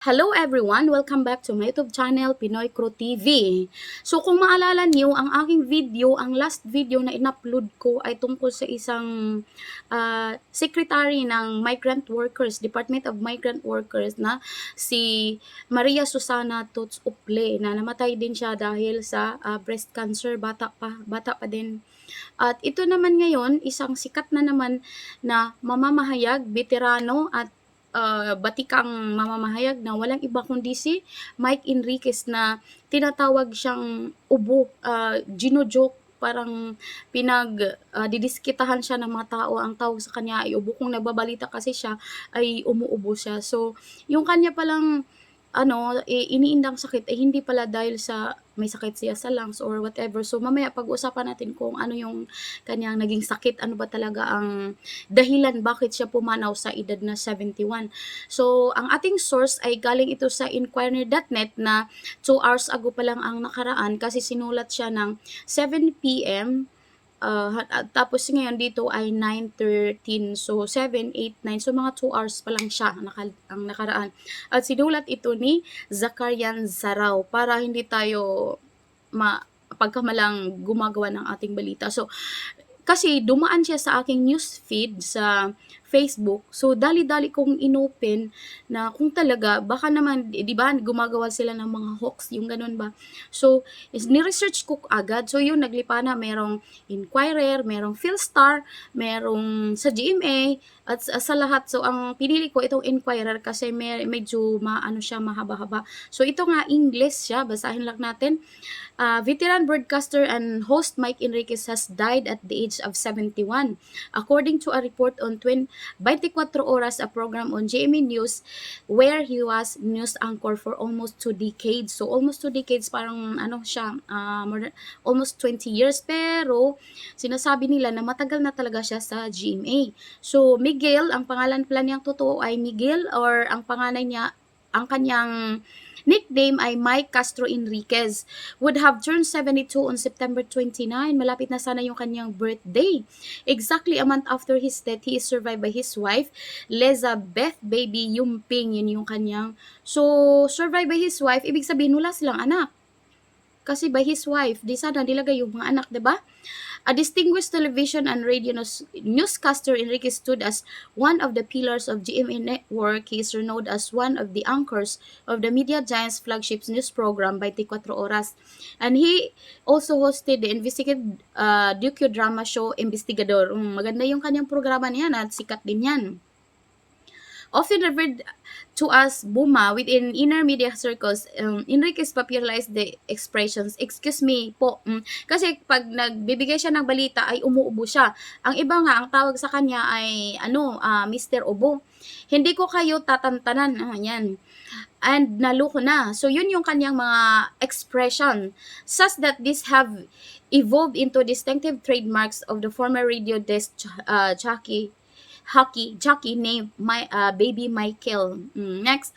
Hello everyone! Welcome back to my YouTube channel, Pinoy Crew TV. So kung maalala niyo, ang aking video, ang last video na in-upload ko ay tungkol sa isang uh, secretary ng Migrant Workers, Department of Migrant Workers na si Maria Susana Tots Uple na namatay din siya dahil sa uh, breast cancer, bata pa, bata pa din. At ito naman ngayon, isang sikat na naman na mamamahayag, veterano at uh, batikang mamamahayag na walang iba kundi si Mike Enriquez na tinatawag siyang ubo, uh, gino-joke. Parang pinag uh, didiskitahan siya ng mga tao. Ang tawag sa kanya ay ubo. Kung nababalita kasi siya ay umuubo siya. So yung kanya palang ano, eh, iniindang sakit, eh, hindi pala dahil sa may sakit siya sa lungs or whatever. So, mamaya pag-usapan natin kung ano yung kanyang naging sakit, ano ba talaga ang dahilan bakit siya pumanaw sa edad na 71. So, ang ating source ay galing ito sa inquirer.net na 2 hours ago pa lang ang nakaraan kasi sinulat siya ng 7 p.m uh, tapos ngayon dito ay 9.13. So, 7, 8, 9. So, mga 2 hours pa lang siya naka, ang nakaraan. At sinulat ito ni Zakarian Zaraw para hindi tayo ma pagkamalang gumagawa ng ating balita. So, kasi dumaan siya sa aking news feed sa Facebook. So, dali-dali kong inopen na kung talaga, baka naman, eh, di ba, gumagawa sila ng mga hoax, yung ganun ba. So, is, ni-research ko agad. So, yun, naglipa na, merong Inquirer, merong Philstar, merong sa GMA, at sa, sa lahat. So, ang pinili ko itong Inquirer kasi may, medyo maano siya, mahaba-haba. So, ito nga, English siya. Basahin lang natin. Uh, veteran broadcaster and host Mike Enriquez has died at the age of 71. According to a report on twin, 24 Oras, a program on GMA News where he was news anchor for almost two decades. So, almost two decades, parang ano siya, uh, more almost 20 years. Pero, sinasabi nila na matagal na talaga siya sa GMA. So, Miguel, ang pangalan pala niyang totoo ay Miguel or ang panganay niya, ang kanyang nickname ay Mike Castro Enriquez, would have turned 72 on September 29. Malapit na sana yung kanyang birthday. Exactly a month after his death, he is survived by his wife, Leza Beth Baby Yumping. Yun yung kanyang. So, survived by his wife, ibig sabihin wala silang anak. Kasi by his wife, di sana nilagay yung mga anak, ba? A distinguished television and radio news, newscaster, Enrique stood as one of the pillars of GMA Network. He is renowned as one of the anchors of the Media Giants flagship news program by T4 Oras. And he also hosted the investigative uh, docu-drama show Investigador. Um, maganda yung kanyang programa niyan at sikat din yan often referred to as Buma within inner media circles, um, Enriquez popularized the expressions, excuse me po. Um, kasi pag nagbibigay siya ng balita ay umuubo siya. Ang iba nga, ang tawag sa kanya ay ano, uh, Mr. Ubo. Hindi ko kayo tatantanan. Ah, yan. And naluko na. So, yun yung kanyang mga expression. Such that this have evolved into distinctive trademarks of the former radio desk uh, jockey hockey jockey named my uh, baby Michael. Mm, next,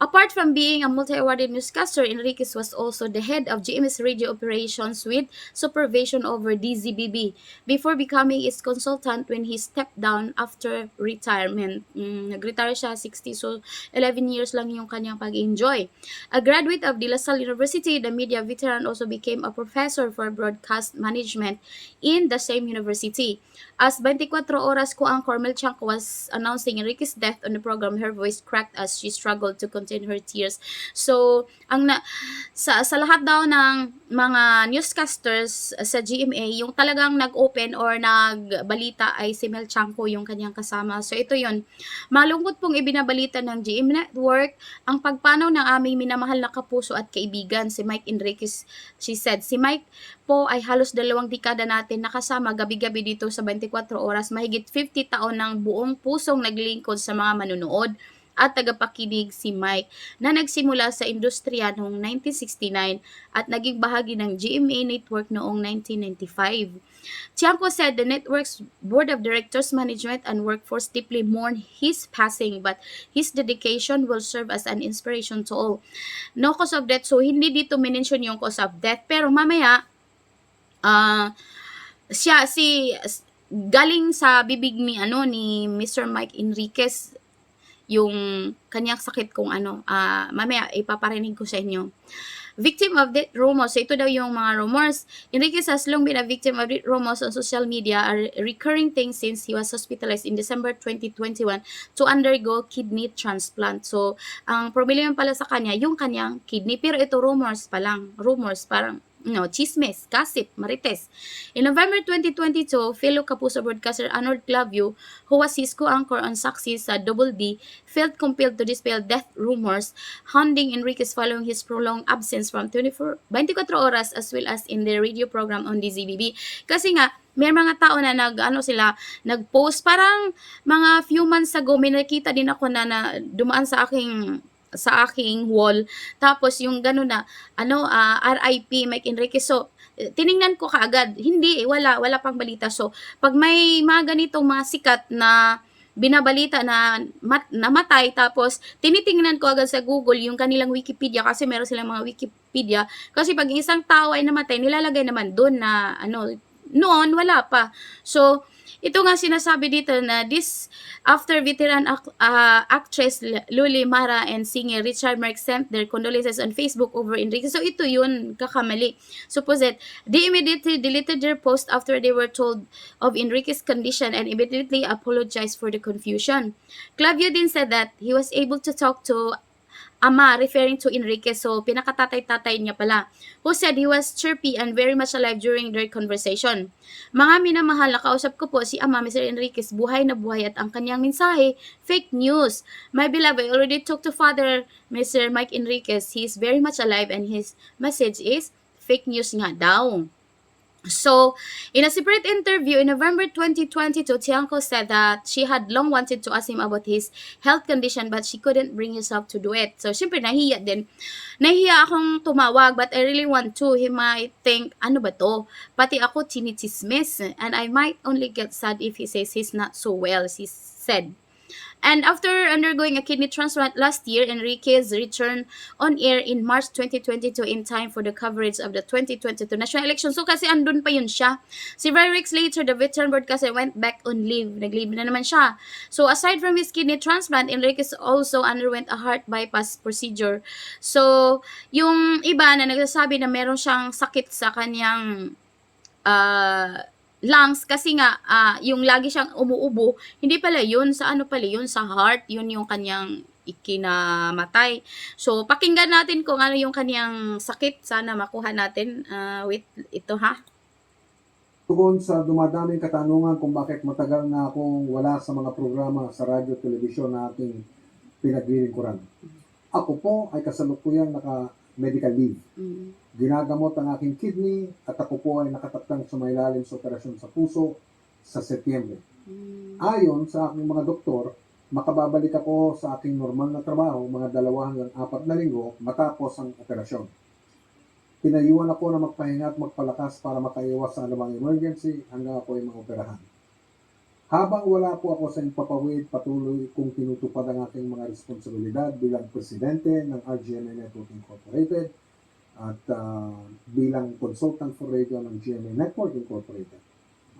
apart from being a multi-awarded newscaster, Enriquez was also the head of GMS radio operations with supervision over DZBB before becoming its consultant when he stepped down after retirement. Mm, nag-retire siya 60 so 11 years lang yung kanyang pag-enjoy. A graduate of De La Salle University, the media veteran also became a professor for broadcast management in the same university. As 24 oras ko ang Cormel Chang was announcing Enrique's death on the program, her voice cracked as she struggled to contain her tears. So, ang na, sa, sa lahat daw ng mga newscasters sa GMA, yung talagang nag-open or nagbalita ay si Mel Chanko yung kanyang kasama. So, ito yon Malungkot pong ibinabalita ng GM Network ang pagpanaw ng aming minamahal na kapuso at kaibigan, si Mike Enriquez. She said, si Mike po ay halos dalawang dekada natin nakasama gabi-gabi dito sa 24 oras, mahigit 50 taon ng buong pusong naglingkod sa mga manunood at tagapakinig si Mike na nagsimula sa industriya noong 1969 at naging bahagi ng GMA Network noong 1995. Tiangco said the network's board of directors, management, and workforce deeply mourn his passing but his dedication will serve as an inspiration to all. No cause of death, so hindi dito mention yung cause of death pero mamaya uh, siya si galing sa bibig ni ano ni Mr. Mike Enriquez yung kanyang sakit kung ano. Ah, mamaya ipaparinig ko sa inyo. Victim of death rumors. So, ito daw yung mga rumors. Enriquez has long been a victim of rumors on social media, a recurring thing since he was hospitalized in December 2021 to undergo kidney transplant. So, ang problema pala sa kanya, yung kanyang kidney. Pero ito rumors pa lang. Rumors, parang no, chismes, gossip, marites. In November 2022, fellow Kapuso broadcaster Arnold Clavio, who was his co-anchor on Success sa Double D, felt compelled to dispel death rumors, hounding Enriquez following his prolonged absence from 24, 24 oras as well as in the radio program on DZBB. Kasi nga, may mga tao na nag ano sila nag-post parang mga few months ago may nakita din ako na, na dumaan sa aking sa aking wall. Tapos yung gano'n na ano ah, RIP Mike Enriquez so tiningnan ko kaagad. Hindi wala wala pang balita. So pag may mga ganitong mga sikat na binabalita na mat, namatay tapos tinitingnan ko agad sa Google yung kanilang Wikipedia kasi meron silang mga Wikipedia. Kasi pag isang tao ay namatay nilalagay naman doon na ano noon wala pa. So ito nga sinasabi dito na this after veteran ah, actress Luli Mara and singer Richard Mark sent their condolences on Facebook over Enrique. So ito yun, kakamali. Supposed they immediately deleted their post after they were told of Enrique's condition and immediately apologized for the confusion. Clavio din said that he was able to talk to ama referring to Enrique so pinakatatay-tatay niya pala who said he was chirpy and very much alive during their conversation. Mga minamahal, nakausap ko po si Ama Mr. Enriquez, buhay na buhay at ang kanyang mensahe, fake news. My beloved, I already talked to Father Mr. Mike Enriquez. He is very much alive and his message is fake news nga daw. So, in a separate interview in November 2022, Tiangco said that she had long wanted to ask him about his health condition but she couldn't bring herself to do it. So, syempre, nahiya din. Nahiya akong tumawag but I really want to. He might think, ano ba to? Pati ako chinichismis and I might only get sad if he says he's not so well, she said. And after undergoing a kidney transplant last year, Enriquez returned on air in March 2022 in time for the coverage of the 2022 national election. So kasi andun pa yun siya. Si weeks later, the veteran broadcaster went back on leave. Nag-leave na naman siya. So aside from his kidney transplant, Enriquez also underwent a heart bypass procedure. So yung iba na nagsasabi na meron siyang sakit sa kanyang uh, lungs kasi nga ah, yung lagi siyang umuubo, hindi pala yun sa ano pala yun sa heart, yun yung kanyang ikinamatay. So pakinggan natin kung ano yung kanyang sakit. Sana makuha natin. Ah, wait, ito ha. Tugon sa dumadaming katanungan kung bakit matagal na akong wala sa mga programa sa radyo, telebisyon na aking pinaglilingkuran. Ako po ay kasalukuyang naka-medical leave. Mm. Ginagamot ang aking kidney at ako po ay nakatakdang sumailalim sa operasyon sa puso sa Setyembre. Mm. Ayon sa aking mga doktor, makababalik ako sa aking normal na trabaho mga dalawa hanggang apat na linggo matapos ang operasyon. Pinayuan ako na magpahinga at magpalakas para makaiwas sa anumang emergency hanggang ako ay maoperahan. Habang wala po ako sa impapawid, patuloy kong tinutupad ang aking mga responsibilidad bilang presidente ng RGMA Network Incorporated at ah, bilang consultant for radio ng GMA Network Incorporated.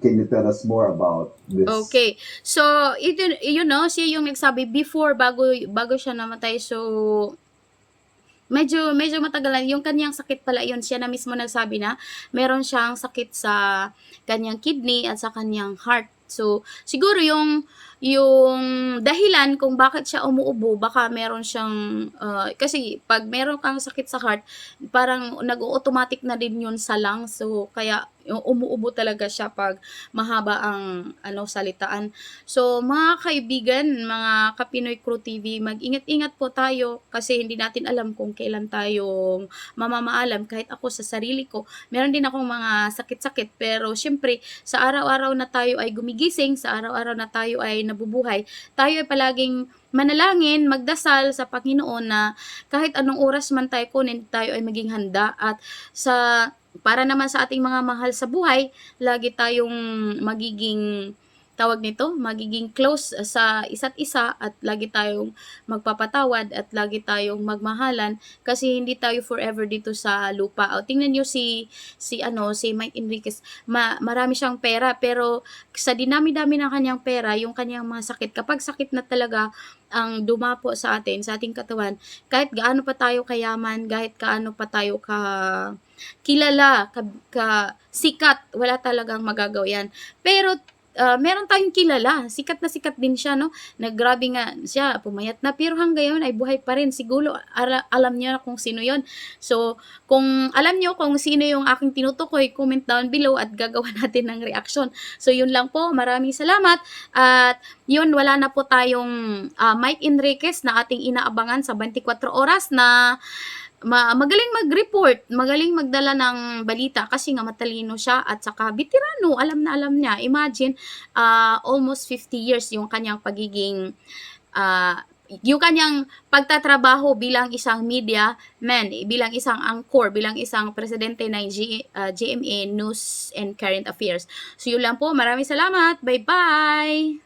Can you tell us more about this? Okay. So, ito, you know, siya yung nagsabi before, bago, bago siya namatay. So, medyo, medyo matagalan. Yung kanyang sakit pala yun, siya na mismo nagsabi na meron siyang sakit sa kanyang kidney at sa kanyang heart. So, siguro yung yung dahilan kung bakit siya umuubo, baka meron siyang uh, kasi pag meron kang sakit sa heart, parang nag-automatic na din yun sa lungs. So, kaya umuubo talaga siya pag mahaba ang ano salitaan. So, mga kaibigan, mga Kapinoy Crew TV, mag-ingat-ingat po tayo kasi hindi natin alam kung kailan tayong mamamaalam. Kahit ako sa sarili ko, meron din akong mga sakit-sakit. Pero, syempre, sa araw-araw na tayo ay gumigising, sa araw-araw na tayo ay nabubuhay, tayo ay palaging manalangin, magdasal sa Panginoon na kahit anong oras man tayo kunin, tayo ay maging handa at sa para naman sa ating mga mahal sa buhay, lagi tayong magiging tawag nito, magiging close sa isa't isa at lagi tayong magpapatawad at lagi tayong magmahalan kasi hindi tayo forever dito sa lupa. O, tingnan niyo si si ano, si Mike Enriquez, ma, marami siyang pera pero sa dinami-dami ng kanyang pera, yung kanyang mga sakit, kapag sakit na talaga ang dumapo sa atin, sa ating katawan, kahit gaano pa tayo kayaman, kahit gaano pa tayo ka kilala, ka, ka sikat, wala talagang magagawa yan. Pero ah, meron tayong kilala, sikat na sikat din siya, no? Naggrabe nga siya, pumayat na, pero hanggang ngayon ay buhay pa rin. Siguro ala- alam niyo kung sino yon So, kung alam niyo kung sino yung aking tinutukoy, comment down below at gagawa natin ng reaction. So, yun lang po. Maraming salamat. At yun, wala na po tayong ah, Mike Enriquez na ating inaabangan sa 24 oras na ma- magaling mag-report, magaling magdala ng balita kasi nga matalino siya at saka veterano, alam na alam niya. Imagine, ah, almost 50 years yung kanyang pagiging ah, yung kanyang pagtatrabaho bilang isang media man, bilang isang anchor, bilang isang presidente ng G, ah, GMA News and Current Affairs. So yun lang po, maraming salamat. Bye-bye!